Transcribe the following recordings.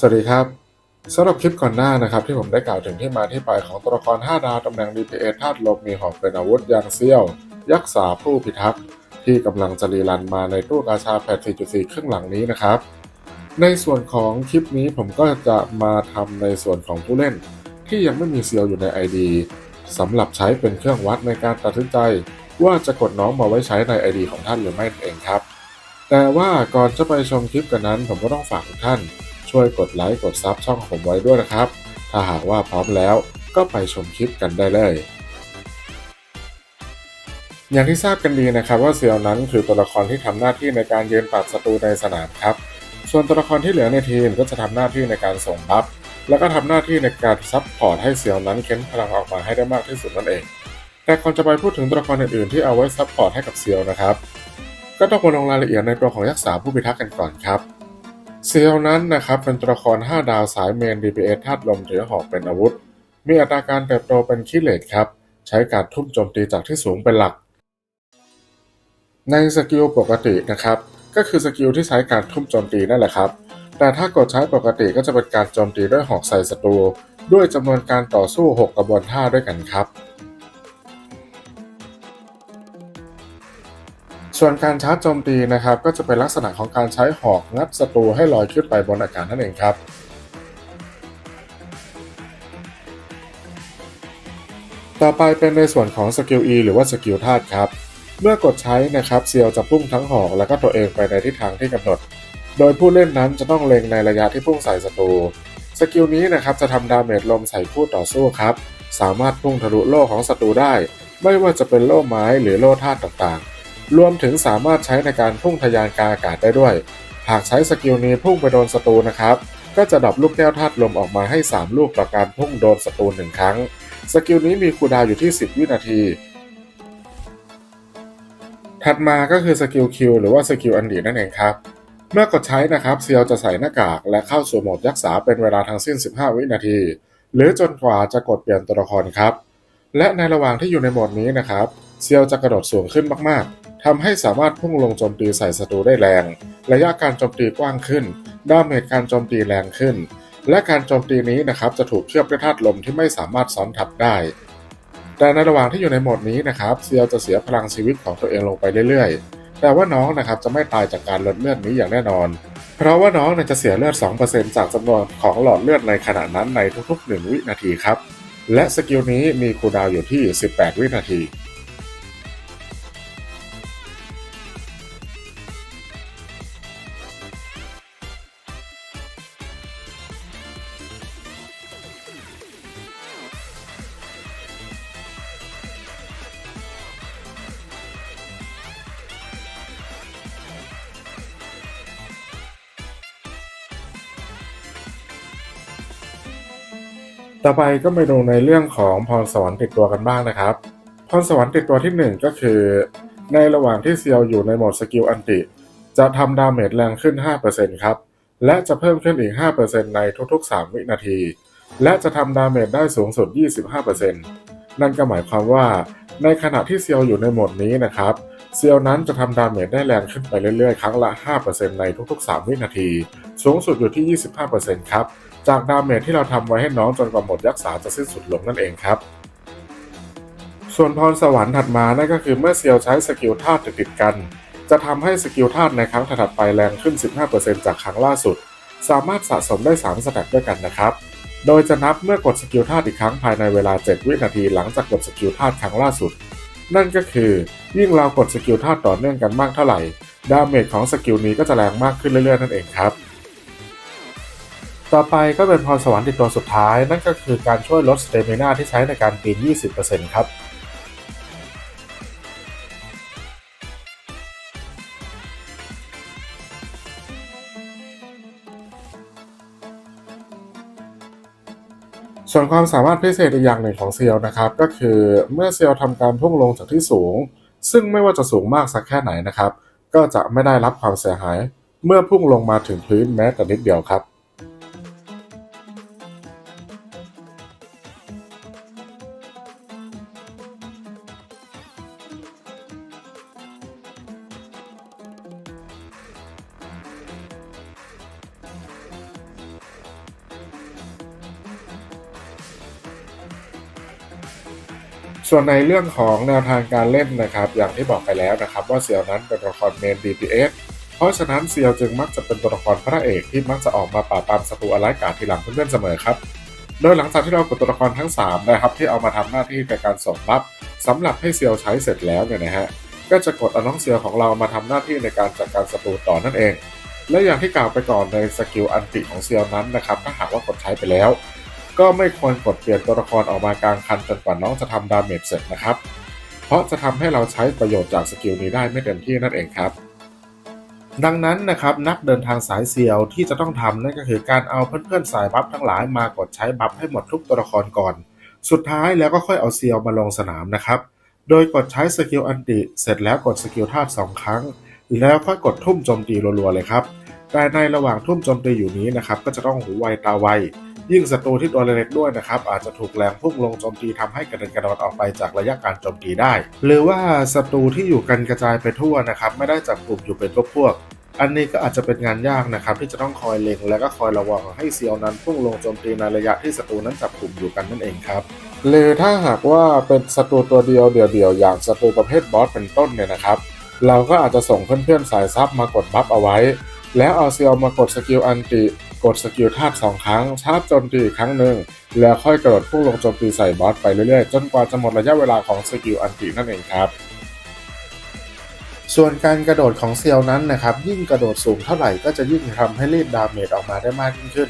สวัสดีครับสำหรับคลิปก่อนหน้านะครับที่ผมได้กล่าวถึงที่มาที่ไปของตัวละคร 5 ดาวตำแหน่ง DPA ธาตุลมมีหอกเป็นอาวุธยางเซี่ยว ยักษ์สาผู้พิทักษ์ที่กำลังจะรีรันมาในตู้กาชาแพท4.4 ครึ่งหลังนี้นะครับ ในส่วนของคลิปนี้ผมก็จะมาทำในส่วนของผู้เล่น ที่ยังไม่มีเซียวอยู่ใน ID สำหรับใช้เป็นเครื่องวัดในการตัดสินใจ ว่าจะกดน้องมาไว้ใช้ใน ID ของท่านหรือไม่เองครับ แต่ว่าก่อนจะไปชมคลิปกันนั้น ผมก็ต้องฝากทุกท่าน ช่วยกดไลค์กดซับช่องผมไว้ด้วยนะครับ ถ้าหากว่าพร้อมแล้วก็ไปชมคลิปกันได้เลย อย่างที่ทราบกันดีนะครับว่าเซียวนั้นคือตัวละครที่ทำหน้าที่ในการยืนปัดศัตรูในสนามครับ ส่วนตัวละครที่เหลือในทีมก็จะทำหน้าที่ในการส่งบัฟแล้วก็ทำหน้าที่ในการซับพอร์ตให้เซียวนั้นเค้นพลังออกมาให้ได้มากที่สุดนั่นเอง แต่ก่อนจะไปพูดถึงตัวละครอื่นๆที่เอาไว้ซับพอร์ตให้กับเซียวนะครับ ก็ต้องมาลงรายละเอียดในตัวของยักษ์สาผู้พิทักษ์กันก่อนครับ เซียวนั้นนะครับเป็นตัวละคร 5 ดาวสายเมน DPS ธาตุลมถือหอกเป็นอาวุธ มีอัตราการเติบโตเป็นคิเลตครับ ใช้การทุ่มโจมตีจากที่สูงเป็นหลัก ในสกิลปกตินะครับ ก็คือสกิลที่ใช้การทุ่มโจมตีนั่นแหละครับ แต่ถ้ากดใช้ปกติก็จะเป็นการโจมตีด้วยหอกใส่ศัตรูด้วยจำนวนการต่อสู้ 6 กระบวนท่าด้วยกันครับ ส่วนการชาร์จโจมตีนะครับก็จะเป็นลักษณะของการใช้หอกงับศัตรูให้ลอยขึ้นไปบนอากาศนั่นเองครับต่อไปเป็นในส่วนของสกิล E หรือว่าสกิลธาตุครับ เมื่อกดใช้นะครับเซียวจะพุ่งทั้งหอกแล้วก็ตัวเองไปในทิศทางที่กำหนด โดยผู้เล่นนั้นจะต้องเล็งในระยะที่พุ่งใส่ศัตรู สกิลนี้นะครับจะทำดาเมจลมใส่คู่ต่อสู้ครับ สามารถพุ่งทะลุโล่ของศัตรูได้ ไม่ว่าจะเป็นโล่ไม้หรือโล่ธาตุต่างๆ รวมถึงสามารถใช้ในการพุ่งทะยานกาอากาศได้ด้วย หากใช้สกิลนี้พุ่งไปโดนศัตรูนะครับ ก็จะดับลูกแก้วธาตุลมออกมาให้ 3 ลูกต่อการพุ่งโดนศัตรูหนึ่งครั้ง สกิลนี้มีคูลดาวอยู่ที่ 10 วินาที ถัดมาก็คือสกิลคิวหรือว่าสกิลอันดีนั่นเองครับ เมื่อกดใช้นะครับเซียวจะใส่หน้ากากและเข้าสู่โหมดยักษ์สาเป็นเวลาทั้งสิ้น 15 วินาที หรือจนกว่าจะกดเปลี่ยนตัวละครครับ และในระหว่างที่อยู่ในโหมดนี้นะครับเซียวจะกระโดดสูงขึ้นมากๆ ทำให้สามารถพุ่งลงโจมตีใส่ศัตรูได้แรง ระยะการโจมตีกว้างขึ้นดาเมจการโจมตีแรงขึ้น และการโจมตีนี้นะครับจะถูกเคลือบด้วยธาตุลมที่ไม่สามารถซ้อนทับได้ แต่ในระหว่างที่อยู่ในโหมดนี้นะครับเซียวจะเสียพลังชีวิตของตัวเองลงไปเรื่อยๆ แต่ว่าน้องนะครับจะไม่ตายจากการลดเลือดนี้อย่างแน่นอน เพราะว่าน้องจะเสียเลือด 2%จากจำนวนของหลอดเลือดในขณะนั้นในทุกๆ 1 วินาทีครับ และสกิลนี้มีคูลดาวอยู่ที่ 18 วินาที ต่อไปก็ไปดูในเรื่องของพรสวรรค์ติดตัวกันบ้างนะครับ พรสวรรค์ติดตัวที่ 1 ก็คือ ในระหว่างที่เซียวอยู่ในโหมดสกิลอันติ จะทำดาเมจแรงขึ้น 5%ครับ และจะเพิ่มขึ้นอีก 5%ในทุกๆ 3 วินาที และจะทำดาเมจได้สูงสุด 25%นั่นก็หมายความว่า ในขณะที่เซียวอยู่ในโหมดนี้นะครับ เซียวนั้นจะทำดาเมจได้แรงขึ้นไปเรื่อยๆ ครั้งละ 5%ในทุกๆ 3 วินาที สูงสุดอยู่ที่ 25%ครับ จากดาเมจที่เราทำไว้ให้น้องจนกว่าหมดยักษ์สาจะสิ้นสุดลงนั่นเองครับ ส่วนพรสวรรค์ถัดมานั่นก็คือเมื่อเซียวใช้สกิลธาตุติดกัน จะทำให้สกิลธาตุในครั้งถัดไปแรงขึ้น 15%จากครั้งล่าสุด สามารถสะสมได้ 3 สแต็กด้วยกันนะครับ โดยจะนับเมื่อกดสกิลธาตุอีกครั้งภายในเวลา 7 วินาทีหลังจากกดสกิลธาตุครั้งล่าสุด นั่นก็คือ ยิ่งเรากดสกิลธาตุต่อเนื่องกันมากเท่าไหร่ ดาเมจของสกิลนี้ก็จะแรงมากขึ้นเรื่อยๆนั่นเองครับ ต่อไปก็เป็นพรสวรรค์ติดตัวสุดท้าย นั่นก็คือการช่วยลดสเตมินาที่ใช้ในการปีน 20%ครับส่วนความสามารถพิเศษอีกอย่างหนึ่งของเซียวนะครับ ก็คือเมื่อเซียวทำการพุ่งลงจากที่สูง ซึ่งไม่ว่าจะสูงมากสักแค่ไหนนะครับ ก็จะไม่ได้รับความเสียหาย เมื่อพุ่งลงมาถึงพื้นแม้แต่นิดเดียวครับ ส่วนในเรื่องของแนวทางการเล่นนะครับ อย่างที่บอกไปแล้วนะครับ ว่าเซียวนั้นเป็นตัวละครเมน DPS เพราะฉะนั้นเซียวจึงมักจะเป็นตัวละครพระเอกที่มักจะออกมาปราบปรามศัตรูอะไรายกาทีหลังเพื่อนๆเสมอครับ โดยหลังจากที่เรากดตัวละครทั้ง3นะครับที่เอามาทำหน้าที่ในการส่งบัฟสำหรับให้เซียวใช้เสร็จแล้วเนี่ยนะฮะก็จะกดเอาน้องเซียวของเรามาทำหน้าที่ในการจัดการศัตรูต่อนั่นเอง และอย่างที่กล่าวไปก่อนในสกิลอันติของเซียวนั้นนะครับถ้าหากว่ากดใช้ไปแล้ว ก็ไม่ควรกดเปลี่ยนตัวละครออกมากลางคันจนกว่าน้องจะทำดาเมจเสร็จนะครับ เพราะจะทำให้เราใช้ประโยชน์จากสกิลนี้ได้ไม่เต็มที่นั่นเองครับ ดังนั้นนะครับนักเดินทางสายเซียวที่จะต้องทำนั่นก็คือการเอาเพื่อนๆสายบัฟทั้งหลายมากดใช้บัฟให้หมดทุกตัวละครก่อน สุดท้ายแล้วก็ค่อยเอาเซียวมาลงสนามนะครับ โดยกดใช้สกิลอันติเสร็จแล้วกดสกิลธาตุสองครั้ง แล้วค่อยกดทุ่มโจมตีรัวๆเลยครับแต่ในระหว่างทุ่มโจมตีอยู่นี้นะครับก็จะต้องหูไวตาไว ยิ่งศัตรูที่ตัวเล็กๆด้วยนะครับ อาจจะถูกแรงพุ่งลงโจมตีทำให้กระเด็นกระดอนออกไปจากระยะการโจมตีได้ หรือว่าศัตรูที่อยู่กันกระจายไปทั่วนะครับ ไม่ได้จับกลุ่มอยู่เป็นพวกๆอันนี้ก็อาจจะเป็นงานยากนะครับ ที่จะต้องคอยเล็ง และก็คอยระวังให้เซียวนั้นพุ่งลงโจมตีในระยะที่ศัตรูนั้นจับกลุ่มอยู่กันนั่นเองครับหรือถ้าหากว่าเป็นศัตรูตัวเดียวเดี่ยวๆอย่างศัตรูประเภทบอสเป็นต้นเนี่ยนะครับ เราก็อาจจะส่งเพื่อนๆสายซับมากดบัฟเอาไว้ แล้วเอาเซียวมากดสกิลอันติ กดสกิลธาตุสองครั้งชาร์จโจมตีอีกครั้งหนึ่ง แล้วค่อยกระโดดพุ่งลงโจมตีใส่บอสไปเรื่อยๆ จนกว่าจะหมดระยะเวลาของสกิลอันตินั่นเองครับ ส่วนการกระโดดของเซียวนั้นนะครับ ยิ่งกระโดดสูงเท่าไหร่ก็จะยิ่งทำให้รีดดาเมจออกมาได้มากยิ่งขึ้น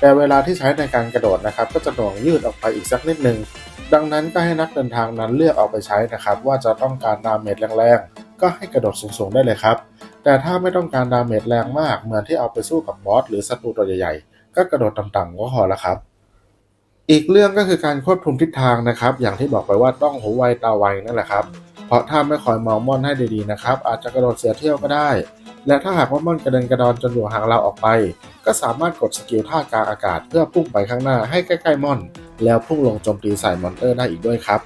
แต่เวลาที่ใช้ในการกระโดดนะครับ ก็จะหน่วงยืดออกไปอีกสักนิดนึงดังนั้นก็ให้นักเดินทางนั้นเลือกเอาไปใช้นะครับ ว่าจะต้องการดาเมจแรงๆก็ให้กระโดดสูงๆได้เลยครับ แต่ถ้าไม่ต้องการดาเมจแรงมากเหมือนที่เอาไปสู้กับบอสหรือศัตรูตัวใหญ่ๆ ก็กระโดดต่ำๆก็พอละครับ อีกเรื่องก็คือการควบคุมทิศทางนะครับ อย่างที่บอกไปว่าต้องหูไวตาไวนั่นแหละครับ เพราะถ้าไม่คอยมองม่อนให้ดีๆนะครับ อาจจะกระโดดเสียเที่ยวก็ได้ และถ้าหากว่าม่อนกระเด็นกระดอนจนอยู่ห่างเราออกไป ก็สามารถกดสกิลท่ากลางอากาศเพื่อพุ่งไปข้างหน้าให้ใกล้ๆม่อน แล้วพุ่งลงโจมตีใส่มอนเตอร์ได้อีกด้วยครับ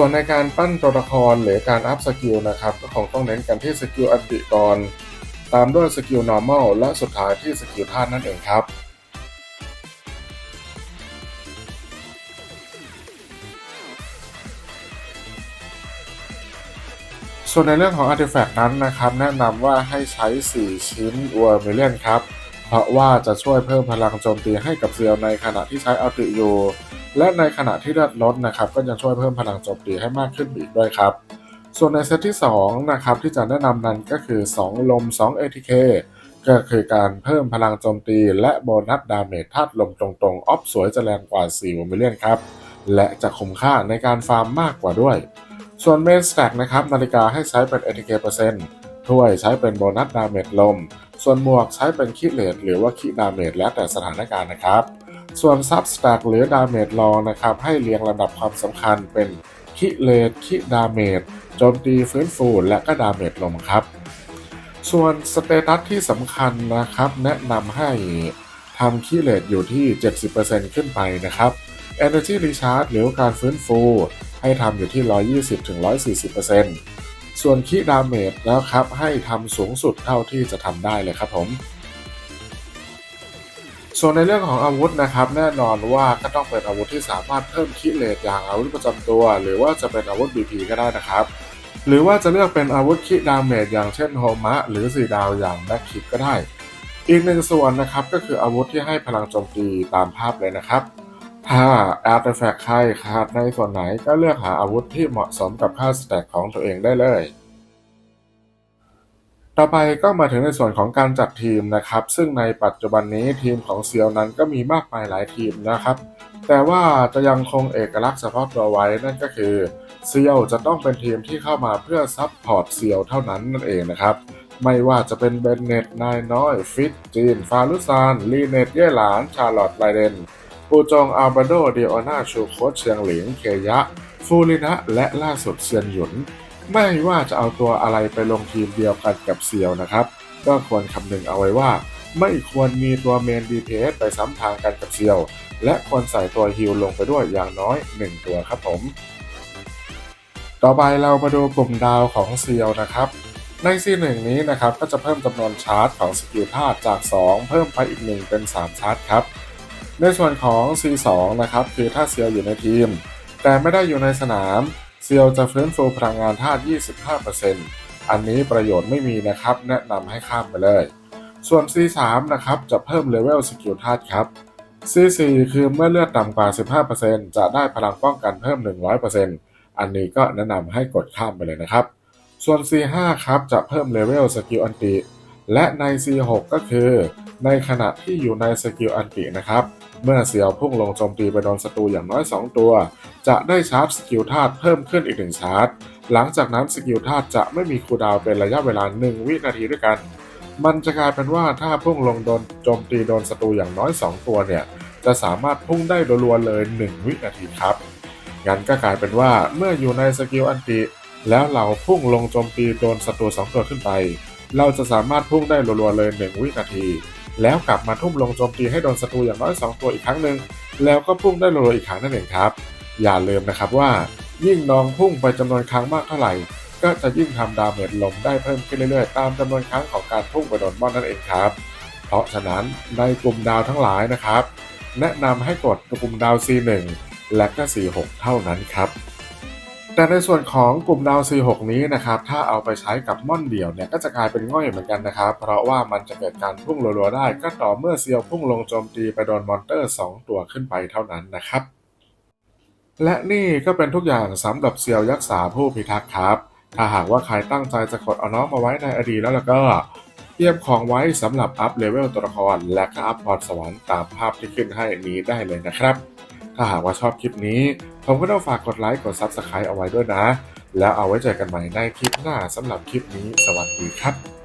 ส่วนในการปั้นตัวละครหรือการอัพสกิลนะครับก็คงต้องเน้นกันที่สกิลอันติก่อนตามด้วยสกิล normal และสุดท้ายที่สกิลธาตุนั่นเองครับส่วนในเรื่องของ Artifact นั้นนะครับ แนะนำว่าให้ใช้ 4 ชิ้น w o r m i l l i o n ครับ เพราะว่าจะช่วยเพิ่มพลังโจมตีให้กับเซียวในขณะที่ใช้อัลติอยู่ และในขณะที่เลือดลดนะครับก็ยังช่วยเพิ่มพลังโจมตีให้มากขึ้นอีกด้วยครับ ส่วนในเซตที่2นะครับที่จะแนะนำนั้นก็คือ 2 ลม 2 ATK ก็คือการเพิ่มพลังโจมตีและโบนัสดาเมจธาตุลมตรงๆ ออฟสวยจะแรงกว่า4 w o r m i l l i o n ครับ และจะคุ้มค่าในการฟาร์มมากกว่าด้วย ส่วนเมนสแต็กนะครับนาฬิกาให้ใช้เป็น ATK เปอร์เซ็นต์ถ้วยใช้เป็นโบนัสดาเมจลม ส่วนหมวกใช้เป็นคิเลตหรือว่าคิดาเมจแล้วแต่สถานการณ์นะครับ ส่วนซับสแต็กหรือดาเมจลองนะครับ ให้เรียงลำดับความสำคัญเป็นคิเลตคิดาเมจโจมตีฟื้นฟูและก็ดาเมจลมครับ ส่วนสเตตัสที่สำคัญนะครับ แนะนำให้ทำคิเลตอยู่ที่ 70%ขึ้นไปนะครับ Energy Recharge หรือการฟื้นฟูให้ทำอยู่ที่ 120-140%ส่วนคีดาเมจแล้วครับให้ทำสูงสุดเท่าที่จะทำได้เลยครับผม ส่วนในเรื่องของอาวุธนะครับ แน่นอนว่าก็ต้องเป็นอาวุธที่สามารถเพิ่มคิเลตอย่างอาวุธประจำตัว หรือว่าจะเป็นอาวุธ BP ก็ได้นะครับ หรือว่าจะเลือกเป็นอาวุธคิดาเมจอย่างเช่นโฮมะ หรือสีดาวอย่างแบ็คคิดก็ได้ อีกหนึ่งส่วนนะครับก็คืออาวุธที่ให้พลังโจมตีตามภาพเลยนะครับ ถ้าอร์ตแฟกต์ใครขาดในส่วนไหนก็เลือกหาอาวุธที่เหมาะสมกับค่าสแต็กของตัวเองได้เลย ต่อไปก็มาถึงในส่วนของการจัดทีมนะครับ ซึ่งในปัจจุบันนี้ทีมของเซียวนั้นก็มีมากมายหลายทีมนะครับ แต่ว่าจะยังคงเอกลักษณ์เฉพาะตัวไว้นั่นก็คือเซียวจะต้องเป็นทีมที่เข้ามาเพื่อซับพอร์ตเซียวเท่านั้นนั่นเองนะครับ ไม่ว่าจะเป็นเบนเน็ตนายน้อยฟิตจีน ฟารุซานลีเนตเย่หลาน ชาร์ลอตไลเดนปูจงอัลบาโดเดโอนาชูโคชเชียงหลิงเคยะ ฟูรินะและล่าสุดเซียนหยุน ไม่ว่าจะเอาตัวอะไรไปลงทีมเดียวกันกับเซียวนะครับ ก็ควรคำนึงเอาไว้ว่า ไม่ควรมีตัวเมน DPS ไปซ้ำทางกันกับเซียว และควรใส่ตัวฮิลลงไปด้วยอย่างน้อย 1 ตัวครับผม ต่อไปเรามาดูกลุ่มดาวของเซียวนะครับใน C1 นี้นะครับก็จะเพิ่มจำนวนชาร์จของสกิลธาตุจาก 2 เพิ่มไปอีก 1 เป็น 3 ชาร์จครับ ในส่วนของ C2 นะครับคือถ้าเซียวอยู่ในทีม แต่ไม่ได้อยู่ในสนาม เซียวจะฟื้นฟูพลังงานธาตุ 25%อันนี้ประโยชน์ไม่มีนะครับ แนะนำให้ข้ามไปเลย ส่วน C3 นะครับ จะเพิ่มเลเวลสกิลธาตุครับ C4 คือเมื่อเลือดต่ำกว่า 15%จะได้พลังป้องกันเพิ่ม 100%อันนี้ก็แนะนำให้กดข้ามไปเลยนะครับ ส่วน C5 ครับจะเพิ่มเลเวลสกิลอันติ และใน C6 ก็คือ ในขณะที่อยู่ในสกิลอันตินะครับ เมื่อเซียวพุ่งลงโจมตีไปโดนศัตรูอย่างน้อย 2 ตัว จะได้ชาร์จสกิลธาตุเพิ่มขึ้นอีก1ชาร์จ หลังจากนั้นสกิลธาตุจะไม่มีคูดาวเป็นระยะเวลา 1 วินาทีด้วยกัน มันจะกลายเป็นว่าถ้าพุ่งลงโดนโจมตีโดนศัตรูอย่างน้อย 2 ตัวเนี่ย จะสามารถพุ่งได้รัวๆเลย 1 วินาทีครับ งั้นก็กลายเป็นว่าเมื่ออยู่ในสกิลอันติ แล้วเราพุ่งลงโจมตีโดนศัตรู2ตัวขึ้นไป เราจะสามารถพุ่งได้รัวๆเลย 1 วินาที แล้วกลับมาทุ่มลงโจมตีให้โดนศัตรูอย่างน้อย 2 ตัวอีกครั้งหนึ่งแล้วก็พุ่งได้รัวๆอีกครั้งนั่นเองครับ อย่าลืมนะครับว่า ยิ่งน้องพุ่งไปจำนวนครั้งมากเท่าไหร่ ก็จะยิ่งทำดาเมจลมได้เพิ่มขึ้นเรื่อยๆ ตามจำนวนครั้งของการพุ่งไปโดนบอลนั่นเองครับ เพราะฉะนั้นในกลุ่มดาวทั้งหลายนะครับ แนะนำให้กดกลุ่มดาว C1 และก็ C6 เท่านั้นครับ แต่ในส่วนของกลุ่มดาว C6 นี้นะครับถ้าเอาไปใช้กับม่อนเดี่ยวเนี่ยก็จะกลายเป็นง่อยเหมือนกันนะครับ เพราะว่ามันจะเกิดการพุ่งรัวๆได้ ก็ต่อเมื่อเซียวพุ่งลงโจมตีไปโดนมอนเตอร์ 2 ตัวขึ้นไปเท่านั้นนะครับ และนี่ก็เป็นทุกอย่างสำหรับเซียวยักษ์สาผู้พิทักษ์ครับ ถ้าหากว่าใครตั้งใจจะกดเอาน้องมาไว้ในอดีตแล้วแล้วก็เตรียมของไว้สำหรับอัพเลเวลตัวละครและก็อัพพรสวรรค์ตามภาพที่ขึ้นให้นี้ได้เลยนะครับ ถ้าหากว่าชอบคลิปนี้ ผมก็ต้องฝากกดไลค์กด Subscribe เอาไว้ด้วยนะ แล้วเอาไว้เจอกันใหม่ในคลิปหน้าสำหรับคลิปนี้ สวัสดีครับ